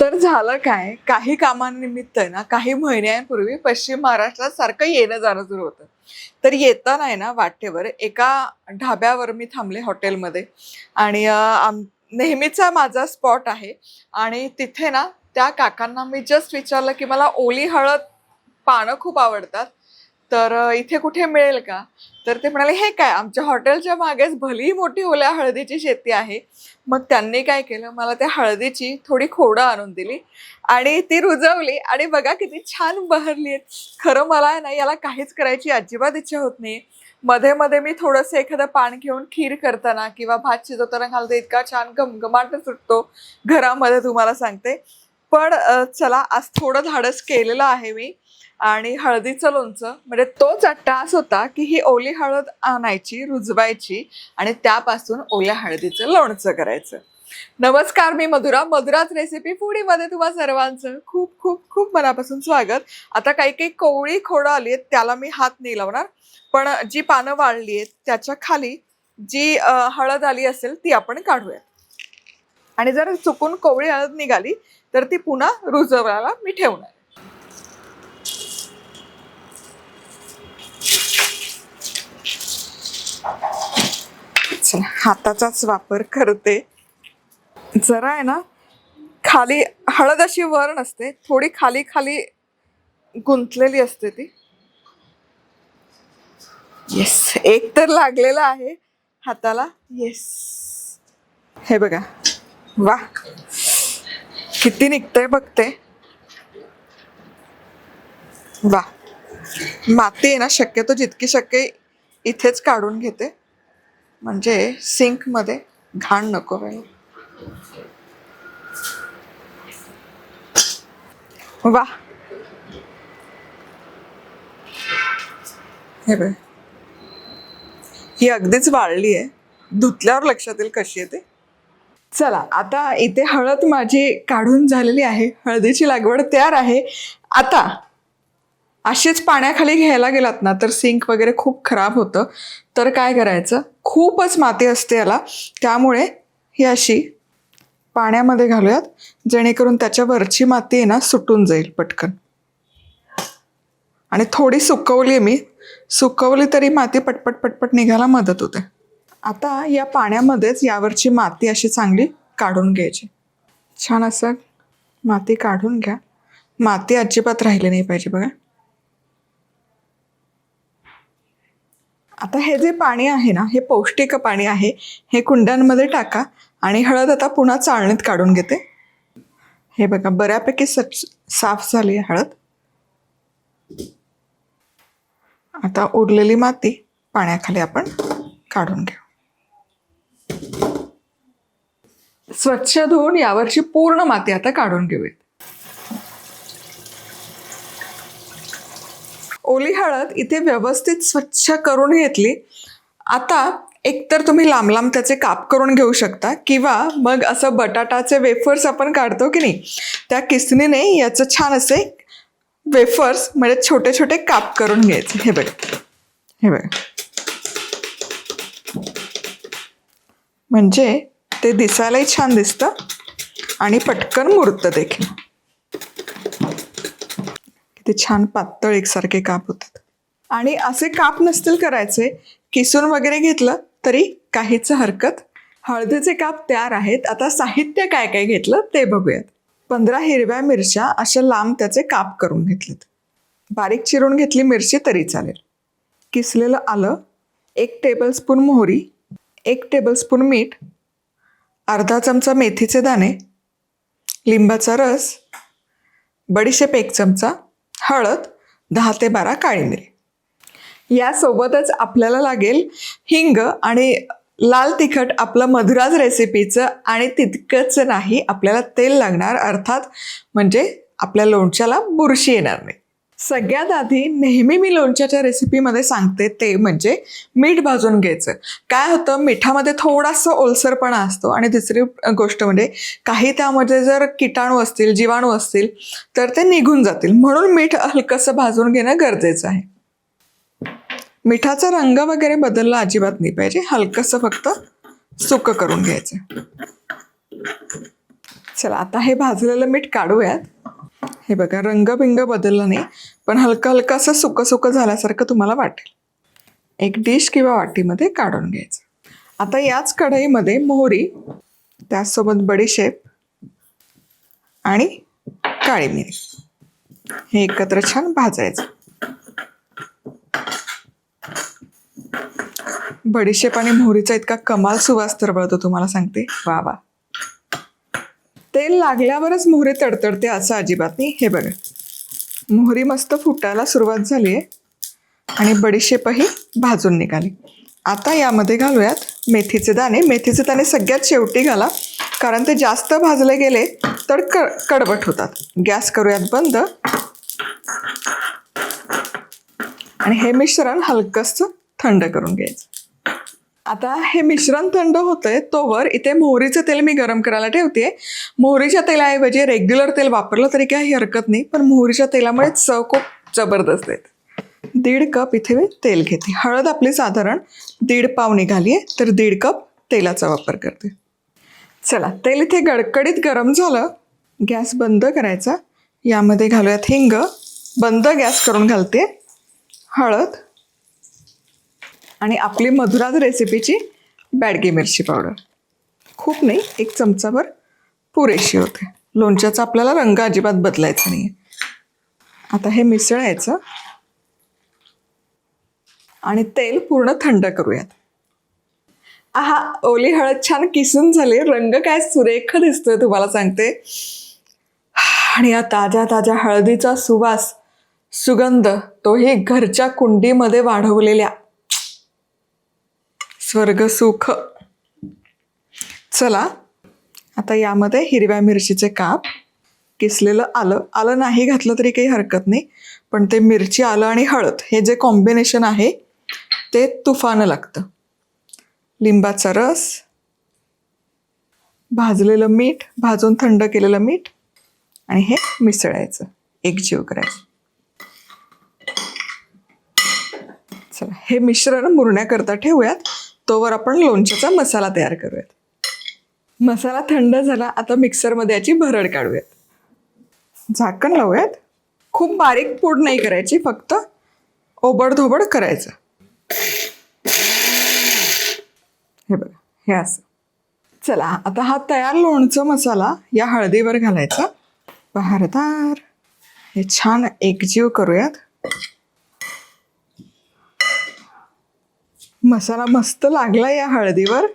तर झालं काय? काही कामांनिमित्त आहे ना काही महिन्यांपूर्वी पश्चिम महाराष्ट्रात सारखं येणं जाणं सुरू होतं. तर येताना आहे ना वाटेवर एका ढाब्यावर मी थांबले हॉटेलमध्ये. आणि आम नेहमीचा माझा स्पॉट आहे. आणि तिथे ना त्या काकांना मी जस्ट विचारलं की मला ओली हळद पानं खूप आवडतात. तर इथे कुठे मिळेल का? तर ते म्हणाले हे काय आमच्या हॉटेलच्या मागेच भली मोठी ओल्या हळदीची शेती आहे. मग त्यांनी काय केलं मला त्या हळदीची थोडी खोडं आणून दिली आणि ती रुजवली आणि बघा किती छान बहरली आहेत. खरं मला ना याला काहीच करायची अजिबात इच्छा होत नाही मध्ये मध्ये मी थोडंसं एखादं पान घेऊन खीर करताना किंवा भात शिजवताना घालते इतका छान घमघमाट सुटतो. घरामध्ये तुम्हाला सांगते. पण चला आज थोडं धाडस केलेलं आहे मी. आणि हळदीचं लोणचं. म्हणजे तोच अट्टास होता की ही ओली हळद आणायची रुजवायची आणि त्यापासून ओल्या हळदीचं लोणचं करायचं. नमस्कार मी मधुरा. मधुराच रेसिपी फुडीमध्ये तुम्हा सर्वांचं खूप खूप खूप मनापासून स्वागत. आता काही काही कोवळी खोडं आली आहेत त्याला मी हात नाही लावणार. पण जी पानं वाळली आहेत त्याच्याखाली जी हळद आली असेल ती आपण काढूयात. आणि जर चुकून कोवळी हळद निघाली तर ती पुन्हा रुजवायला मी ठेवणार. चला हाताचाच वापर करते. जरा आहे ना खाली हळद अशी वर नसते थोडी खाली खाली गुंतलेली असते ती. येस एक तर लागलेला आहे हाताला. येस हे बघा. वा. किती निघतंय बघते. वा. माती आहे ना शक्यतो जितकी शक्य इथेच काढून घेते. म्हणजे सिंकमध्ये घाण नको व्हायला वा. हे बघ. ही अगदीच वाळली आहे. धुतल्यावर लक्षात येईल कशी येते चला आता इथे हळद माझी काढून झालेली आहे. हळदीची लागवड तयार आहे. आता अशीच पाण्याखाली घ्यायला गेलात ना तर सिंक वगैरे खूप खराब होतं. तर काय करायचं? खूपच माती असते याला. त्यामुळे ही अशी पाण्यामध्ये घालूयात. जेणेकरून त्याच्या वरची माती आहे ना सुटून जाईल पटकन. आणि थोडी सुकवली मी. सुकवली तरी माती पटपट पटपट निघायला मदत होते. आता या पाण्यामध्येच यावरची माती अशी चांगली काढून घ्यायची. छान असं माती काढून घ्या. माती अजिबात राहिली नाही पाहिजे बघा. आता हे जे पाणी आहे ना हे पौष्टिक पाणी आहे हे कुंड्यांमध्ये टाका आणि हळद आता पुन्हा चाळणीत काढून घेते. हे बघा बऱ्यापैकी सच साफ झाली आहे हळद. आता उरलेली माती पाण्याखाली आपण काढून घेऊ. स्वच्छ धुवून यावरची पूर्ण माती आता काढून घेऊयात. ओली हळद इथे व्यवस्थित स्वच्छ करून घेतली. आता एकतर तुम्ही लांब लांब त्याचे काप करून घेऊ शकता किंवा मग असं बटाटाचे वेफर्स आपण काढतो की नाही त्या किसनीने याचं छान असे वेफर्स म्हणजे छोटे छोटे काप करून घ्यायचे. हे बघ हे बघ. म्हणजे ते दिसायलाही छान दिसतं. आणि पटकन मुरतं देखील. किती छान पातळ एकसारखे काप होतात. आणि असे काप नसतील करायचे किसून वगैरे घेतलं तरी काहीच हरकत. हळदीचे काप तयार आहेत. आता साहित्य काय काय घेतलं ते बघूयात. पंधरा हिरव्या मिरच्या अशा लांब त्याचे काप करून घेतलेत. बारीक चिरून घेतली मिरची तरी चालेल. किसलेलं आलं एक टेबलस्पून मोहरी एक टेबलस्पून मीठ अर्धा चमचा मेथीचे दाणे लिंबाचा रस बडीशेप एक चमचा हळद दहा ते बारा काळी मिरी. यासोबतच आपल्याला लागेल हिंग आणि लाल तिखट आपलं मधुराज रेसिपीचं आणि तितकंच नाही आपल्याला तेल लागणार अर्थात म्हणजे आपल्या लोणच्याला बुरशी येणार नाही. सगळ्यात आधी नेहमी मी लोणच्याच्या रेसिपीमध्ये सांगते ते म्हणजे मीठ भाजून घ्यायचं. काय होतं? मिठामध्ये थोडासा ओलसरपणा असतो. आणि दुसरी गोष्ट म्हणजे काही त्यामध्ये जर किटाणू असतील जीवाणू असतील तर ते निघून जातील. म्हणून मीठ हलकंसं भाजून घेणं गरजेचं आहे. मिठाचा रंग वगैरे बदलला अजिबात नाही पाहिजे. हलकंसं फक्त सुकं करून घ्यायचं. चला आता हे भाजलेलं मीठ काढूयात. हे बघा रंगबिंग बदलला नाही पण हलकं हलकं असं सुकं सुकं झाल्यासारखं तुम्हाला वाटेल. एक डिश किंवा वाटीमध्ये काढून घ्यायचं. आता याच कढईमध्ये मोहरी त्याचसोबत बडीशेप आणि काळी मिरी. हे एकत्र छान भाजायचं. बडीशेप आणि मोहरीचा इतका कमाल सुवास तरबळतो तुम्हाला सांगते. वा वा. तेल लागल्यावरच मोहरी तडतडते असं अजिबात नाही. हे बघा. मोहरी मस्त फुटायला सुरुवात झाली आहे. आणि बडीशेपही भाजून निघाली. आता यामध्ये घालूयात मेथीचे दाणे. मेथीचे दाणे सगळ्यात शेवटी घाला. कारण ते जास्त भाजले गेले तर क कडवट होतात. गॅस करूयात बंद. आणि हे मिश्रण हलकंसं थंड करून घ्यायचं. आता हे मिश्रण थंड होतंय तोवर इथे मोहरीचं तेल मी गरम करायला ठेवते मोहरीच्या तेलाऐवजी रेग्युलर तेल वापरलं तरी काही हरकत नाही पण मोहरीच्या तेलामुळे चव खूप जबरदस्त आहेत दीड कप इथे मी तेल घेते. हळद आपली साधारण दीड पाव निघाली आहे तर दीड कप तेलाचा वापर करते. चला तेल इथे गडकडीत गरम झालं गॅस बंद करायचा. यामध्ये घालूयात हिंग. बंद गॅस करून घालते. हळद. आणि आपली मधुराज रेसिपीची बॅडगी मिरची पावडर खूप नाही एक चमचाभर पुरेशी होते. लोणच्याचा आपल्याला रंग अजिबात बदलायचा नाही आता हे मिसळायचं. आणि तेल पूर्ण थंड करूयात. आहा ओली हळद छान किसून झाली. रंग काय सुरेख दिसतोय तुम्हाला सांगते. आणि या ताज्या ताज्या हळदीचा सुवास सुगंध तोही घरच्या कुंडीमध्ये वाढवलेल्या स्वर्ग सुख. चला आता यामध्ये हिरव्या मिरचीचे काप. किसलेलं आलं. आलं नाही घातलं तरी काही हरकत नाही. पण ते मिरची आलं आणि हळद हे जे कॉम्बिनेशन आहे ते तुफानं लागतं. लिंबाचा रस भाजलेलं मीठ भाजून थंड केलेलं मीठ आणि हे मिसळायचं. एकजीव करायचं. चला हे मिश्रण मुरण्याकरता ठेवूयात. तोवर आपण लोणच्याचा मसाला तयार करूयात. मसाला थंड झाला आता मिक्सरमध्ये याची भरड काढूयात. झाकण लावूयात. खूप बारीक पूड नाही करायची फक्त ओबडधोबड करायचं. हे बघा हे असं. चला आता हा तयार लोणचं मसाला या हळदीवर घालायचा. बहारदार हे छान एकजीव करूयात. मसाला मस्त लागला या हळदीवर.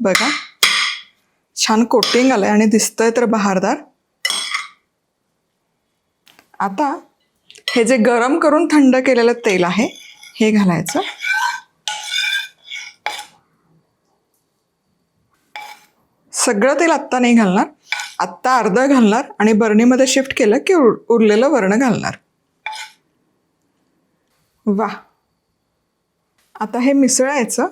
बघा. छान कोटिंग आलं आहे आणि दिसतंय तर बहारदार. आता हे जे गरम करून थंड केलेलं तेल आहे हे घालायचं. सगळं तेल आत्ता नाही घालणार. आत्ता अर्धं घालणार आणि बरणीमध्ये शिफ्ट केलं की उर उरलेलं वर्ण घालणार. वा आता हे मिसळायचं.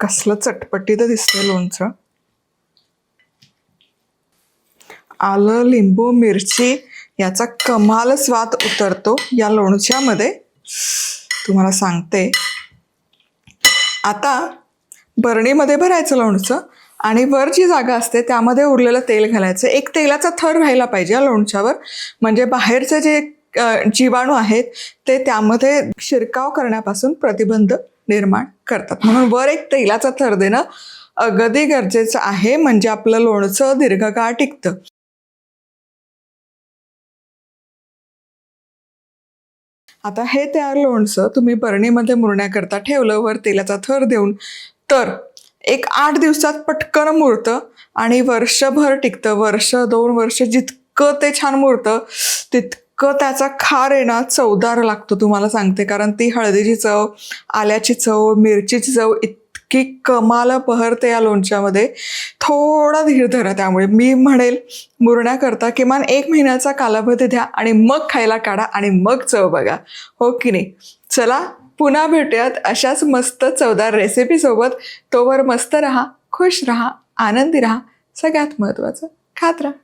कसलं चटपटीत दिसतं लोणचं. आलं लिंबू मिरची याचा कमाल स्वाद उतरतो या लोणच्यामध्ये. तुम्हाला सांगते. आता बरणीमध्ये भरायचं लोणचं आणि वर जी जागा असते त्यामध्ये उरलेलं तेल घालायचं. एक तेलाचा थर राहायला पाहिजे या लोणच्यावर. म्हणजे बाहेरचे जे जीवाणू आहेत ते त्यामध्ये शिरकाव करण्यापासून प्रतिबंध निर्माण करतात. म्हणून वर एक तेलाचा थर देणं अगदी गरजेचं आहे म्हणजे आपलं लोणचं दीर्घकाळ टिकतं. आता हे तयार लोणचं तुम्ही बरणीमध्ये मुरण्याकरता ठेवलं वर तेलाचा थर देऊन तर एक आठ दिवसात पटकन मुरतं आणि वर्षभर टिकतं. वर्ष दोन वर्ष जितकं ते छान मुरतं तितकं त्याचा खार आहे ना चवदार लागतो तुम्हाला सांगते. कारण ती हळदीची चव आल्याची चव मिरचीची चव इतकी कमाल बहरते या लोणच्यामध्ये. थोडा धीर धरा त्यामुळे. मी म्हणेल मुरण्याकरता किमान एक महिन्याचा कालावधी द्या आणि मग खायला काढा आणि मग चव बघा. हो की नाही? चला पुन्हा भेटूयात अशाच मस्त चवदार रेसिपीसोबत तोवर मस्त रहा खुश रहा आनंदी रहा. सगळ्यात महत्त्वाचं खात राहा.